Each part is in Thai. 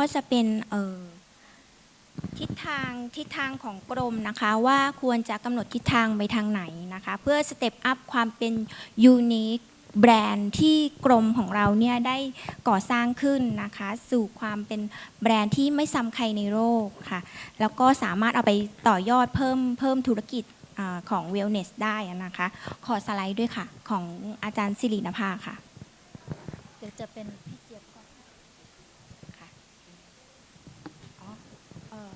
ก็จะเป็นเทิศทางทิศทางของกรมนะคะว่าควรจะกำหนดทิศทางไปทางไหนนะคะ เพื่อสเต็ปอัพความเป็นยูนิคแบรนด์ที่กรมของเราเนี่ยได้ก่อสร้างขึ้นนะคะ สู่ความเป็นแบรนด์ที่ไม่ซ้ำใครในโลกค่ะ แล้วก็สามารถเอาไปต่อยอดเพิ่มเพิ่มธุรกิจอของ Wellness ได้นะคะ ขอสไลด์ด้วยค่ะ ของอาจารย์สิรินภาค่ะ เดี๋ยวจะเป็นพี่เจี๊ยบก่อน ค่ะอ๋อเออ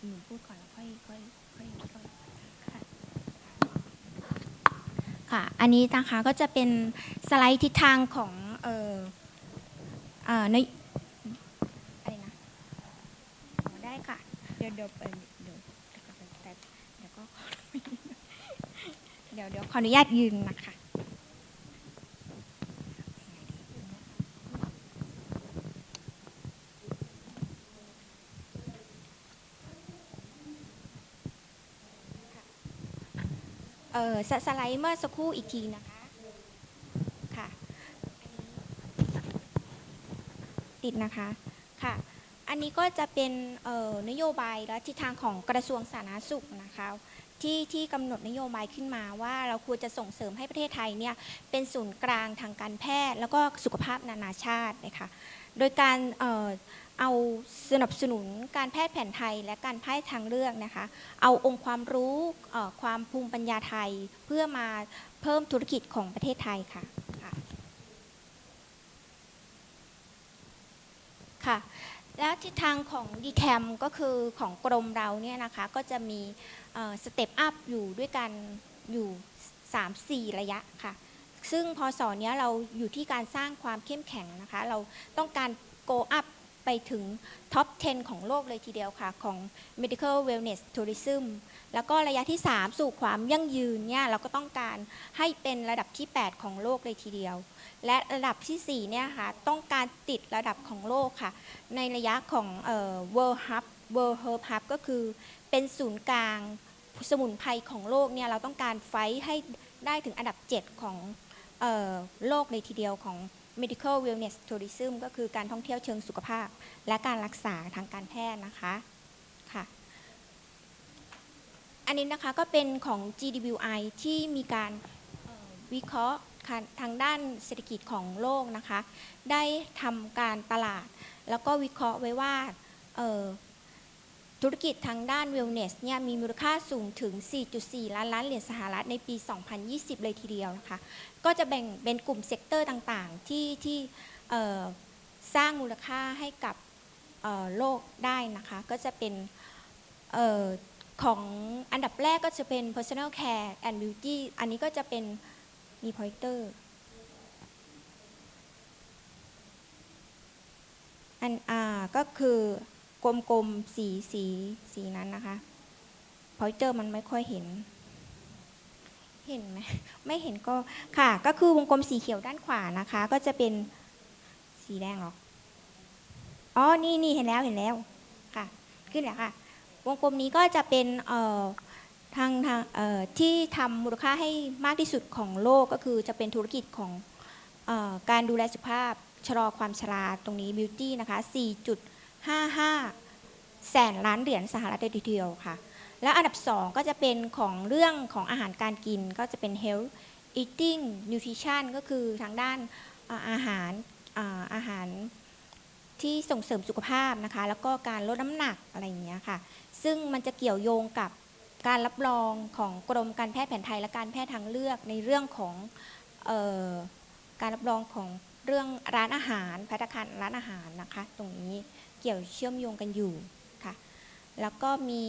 คือหนูพูดก่อนแล้วค่อยค่อยค่อยค่อยค่ะค่ะ อันนี้นะคะก็จะเป็นสไลด์ทิศทางของเอ่อเอ่อในอะไรนะได้ค่ะ เดี๋ยวเดี๋ยวเดี๋ยวเดี๋ยวก็เดี๋ยวเดี๋ยวขออนุญาตยืนนะคะ เออสสไลด์เมื่อสักครู่อีกทีนะคะค่ะติดนะคะค่ะ อันนี้ก็จะเป็นนโยบายและทิศทางของกระทรวงสาธารณสุขนะคะที่ที่กำหนดนโยบายขึ้นมาว่าเราควรจะส่งเสริมให้ประเทศไทยเนี่ยเป็นศูนย์กลางทางการแพทย์ แล้วก็สุขภาพนานาชาตินะคะโดยการ เอาสนับสนุนการแพทย์แผนไทยและการแพทย์ทางเลือกนะคะ เอาองค์ความรู้ความภูมิปัญญาไทยเพื่อมาเพิ่มธุรกิจของประเทศไทยค่ะค่ะแล้วทิศทางของ d t a m ก็คือของกรมเราเนี่ยนะคะก็จะมีสเต็ปอัพอยู่ด้วยกันอยู่ 3-4 ระยะค่ะ ซึ่งพอสอนนี้ยเราอยู่ที่การสร้างความเข้มแข็งนะคะ เราต้องการ go up ไปถึงท็อป 10 ของโลกเลยทีเดียวค่ะ ของ medical wellness tourism แล้วก็ระยะที่ 3 สู่ความยั่งยืนเนี่ยเราก็ต้องการให้เป็นระดับที่ 8 ของโลกเลยทีเดียว และระดับทีสี่4เนี่ยค่ะต้องการติดระดับของโลกค่ะ ในระยะของเอ่อ world hub world herb hub ก็คือเป็นศูนย์กลางสมุนไพรของโลกเนี่ยเราต้องการไฟท์ให้ได้ถึงอันดับ 7 ของเอ่อโลกเลยทีเดียวของ medical wellness tourism ก็คือการท่องเที่ยวเชิงสุขภาพ และการรักษาทางการแพทย์นะคะค่ะอันนี้นะคะก็เป็นของ GWI ที่มีการวิเคราะห์ทางด้านเศรษฐกิจของโลกนะคะ ได้ทำการตลาด แล้วก็วิเคราะห์ไว้ว่า ธุรกิจทางด้าน wellness เนี่ยมีมูลค่าสูงถึง 4.4 ล้านล้านเหรียญสหรัฐในปี 2020 เลยทีเดียวนะคะ ก็จะแบ่งเป็นกลุ่มเซกเตอร์ต่างๆ ที่ที่สร้างมูลค่าให้กับโลกได้นะคะ ก็จะเป็นออของอันดับแรกก็จะเป็น personal care and beauty อันนี้ก็จะเป็นมี pointer อันอ่าก็คือ กลมๆสีสีสีนั้นนะคะ pointer มันไม่ค่อยเห็น เห็นไหมไม่เห็นก็ค่ะ ก็คือวงกลมสีเขียวด้านขวานะคะ ก็จะเป็นสีแดงหรออ๋อนี่นี่เห็นแล้วเห็นแล้วค่ะ ขึ้นแล้วค่ะ วงกลมนี้ก็จะเป็นเอ่อทางทางเอ่อที่ทำมูลค่าให้มากที่สุดของโลกก็คือจะเป็นธุรกิจของเออการดูแลสุขภาพชะลอความชราตรงนี้ beauty นะคะ 55 แสนล้านเหรียญสหรัฐเลยทีเดียวค่ะ แล้วอันดับ 2 ก็จะเป็นของเรื่องของอาหารการกินก็จะเป็น health eating nutrition ก็คือทางด้านอาหารอาหารที่ส่งเสริมสุขภาพนะคะ แล้วก็การลดน้ำหนักอะไรอย่างเงี้ยค่ะ ซึ่งมันจะเกี่ยวโยงกับการรับรองของกรมการแพทย์แผนไทยและการแพทย์ทางเลือกในเรื่องของออ การรับรองของเรื่องร้านอาหารพัตตาคารร้านอาหารนะคะ ตรงนี้เกี่ยวเชื่อมโยงกันอยู่ค่ะ แล้วก็มี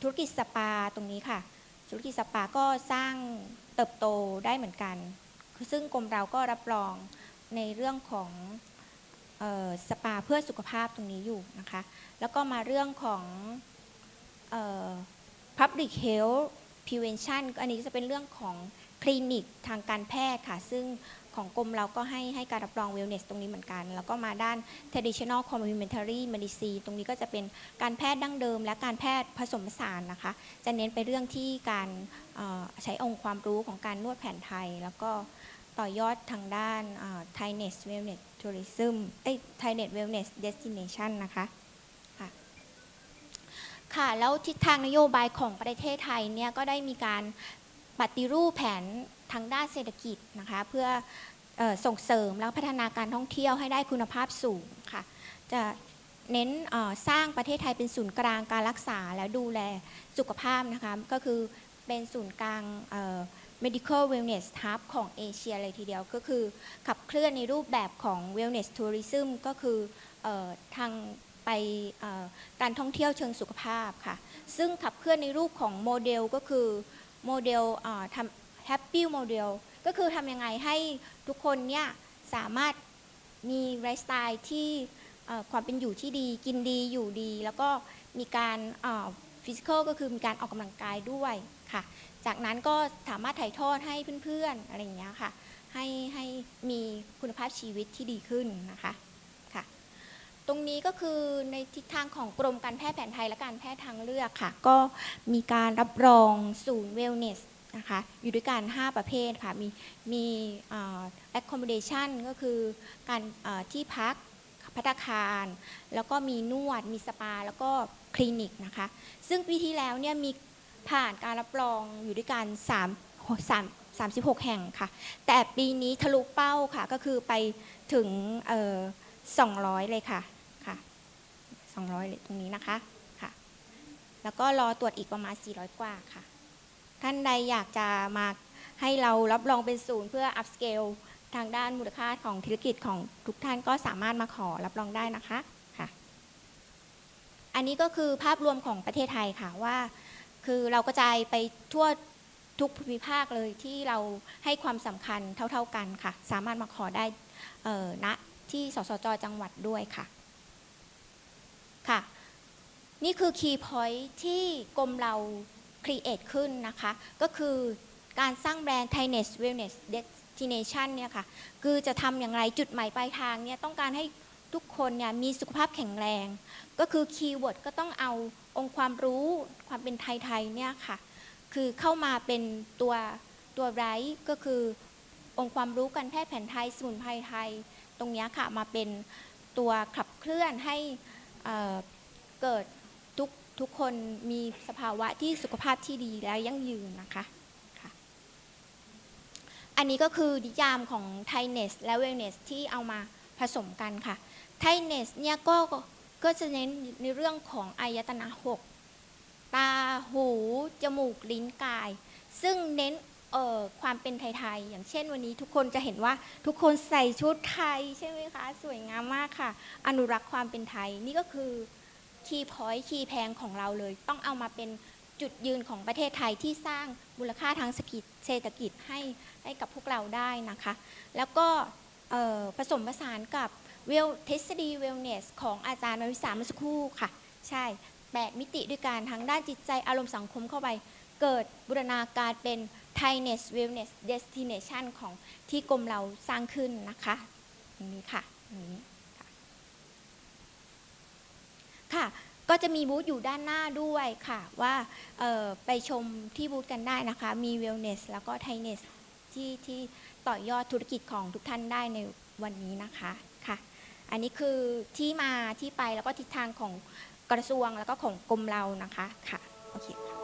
ธุรกิจสปาตรงนี้ค่ะ ธุรกิจสปาก็สร้างเติบโตได้เหมือนกัน ซึ่งกรมเราก็รับรองในเรื่องของออสปาเพื่อสุขภาพตรงนี้อยู่นะคะ แล้วก็มาเรื่องของออ Public Health Prevention อันนี้จะเป็นเรื่องของคลินิกทางการแพทย์ค่ะ ซึ่ง ของกรมเราก็ให้ให้การรับรอง Wellness ตรงนี้เหมือนกัน แล้วก็มาด้าน Traditional Complementary Medicine ตรงนี้ก็จะเป็นการแพทย์ดั้งเดิม และการแพทย์ผสมผสานนะคะ จะเน้นไปเรื่องที่การใช้องค์ความรู้ของการนวดแผนไทย แล้วก็ต่อยอดทางด้านไทยเนสเวลเนส Tourism เอ้ย Thainet Wellness Destination นะคะค่ะค่ะแล้วทิศทางนโยบายของประเทศไทยเนี่ยก็ได้มีการ ปฏิรูปแผนทางด้านเศรษฐกิจนะคะเพื่อส่งเสริมและพัฒนาการท่องเที่ยวให้ได้คุณภาพสูงค่ะจะเน้นสร้างประเทศไทยเป็นศูนย์กลางการรักษาและดูแลสุขภาพนะคะก็คือเป็นศูนย์กลาง medical wellness hub ของเอเชียเลยทีเดียวก็คือขับเคลื่อนในรูปแบบของ wellness tourism ก็คือออทางไปการท่องเที่ยวเชิงสุขภาพค่ะ ซึ่งขับเคลื่อนในรูปของโมเดลก็คือ โมเดลทำ happy model ก็คือทำยังไงให้ทุกคนเนี่ยสามารถมีไลฟ์สไตล์ที่ความเป็นอยู่ที่ดี กินดีอยู่ดี แล้วก็มีการฟิสิกอลก็คือมีการออกกำลังกายด้วยค่ะ จากนั้นก็สามารถถ่ายทอดให้เพื่อนๆ อะไรอย่างเงี้ยค่ะ ให้ให้มีคุณภาพชีวิตที่ดีขึ้นนะคะ ตรงนี้ก็คือในทิศทางของกรมการแพทย์แผนไทยและการแพทย์ทางเลือกค่ะ ก็มีการรับรองศูนย์เวลเนสนะคะอยู่ด้วยกัน 5 ประเภทค่ะ มีมีเอ่อ accommodation ก็คือการที่พักพัตคาร แล้วก็มีนวด มีสปา แล้วก็คลินิกนะคะ ซึ่งปีที่แล้วเนี่ยมีผ่านการรับรองอยู่ด้วยกัน3 3 36 แห่งค่ะ แต่ปีนี้ทะลุเป้าค่ะ ก็คือไปถึง 200 เลยค่ะค่ะ 200เลยตรงนี้นะคะค่ะ แล้วก็รอตรวจอีกประมาณ 400 กว่าค่ะ ท่านใดอยากจะมาให้เรารับรองเป็นศูนย์เพื่อ up scale ทางด้านมูลค่าของธุรกิจของทุกท่านก็สามารถมาขอรับรองได้นะคะค่ะ อันนี้ก็คือภาพรวมของประเทศไทยค่ะว่า คือเรากระจายไปทั่วทุกภูมิภาคเลยที่เราให้ความสำคัญเท่า ๆกันค่ะ สามารถมาขอได้เอ่อณ ที่สสจจังหวัดด้วยค่ะค่ะ นี่คือ Key Point ที่กรมเรา create ขึ้นนะคะ ก็คือการสร้างแบรนด์ Thailand Wellness Destination เนี่ยค่ะ คือจะทำอย่างไรจุดหมายปลายทางเนี่ยต้องการให้ทุกคนเนี่ยมีสุขภาพแข็งแรง ก็คือคีย์เวิร์ดก็ต้องเอาองค์ความรู้ความเป็นไทยๆเนี่ยค่ะ คือเข้ามาเป็นตัวตัวไรก็คือองค์ความรู้การแพทย์แผนไทยสมุนไพรไทย รงนี้ค่ะมาเป็นตัวขับเคลื่อนให้เกิดทุกทุกคนมีสภาวะที่สุขภาพที่ดีและยั่งยืนนะคะคะอันนี้ก็คือนิยามของ t h a i n e s s และ Wellness ที่เอามาผสมกันค่ะ t h a i n e s s เนี่ยก็ก็จะเน้นในเรื่องของอายตนะหกตาหู จมูก ลิ้นกาย ซึ่งเน้น ความเป็นไทย ๆ อย่างเช่นวันนี้ทุกคนจะเห็นว่าทุกคนใส่ชุดไทยใช่ไหมคะ สวยงามมากค่ะ อนุรักษ์ความเป็นไทย นี่ก็คือคีย์พอยต์คีย์แพงของเราเลย ต้องเอามาเป็นจุดยืนของประเทศไทยที่สร้างมูลค่าทางเศรษฐกิจให้ให้กับพวกเราได้นะคะ แล้วก็ผสมผสานกับเวลทฤษฎีเวลเนสของอาจารย์วริษามื่อสักครู่ค่ะ ใช่แปดมิติด้วยการทั้งด้านจิตใจอารมณ์สังคมเข้าไป เกิดบูรณาการเป็น Thailand Wellness Destination ของที่กรมเราสร้างขึ้นนะคะอย่างนี้ค่ะอย่างนี้ค่ะค่ะ ก็จะมีบูธอยู่ด้านหน้าด้วยค่ะ ว่าไปชมที่บูธกันได้นะคะ มี Wellness แล้วก็ Thailand ที่ที่ต่อยอดธุรกิจของทุกท่านได้ในวันนี้นะคะค่ะ อันนี้คือที่มาที่ไปแล้วก็ทิศทางของกระทรวงแล้วก็ของกรมเรานะคะค่ะโอเคค่ะ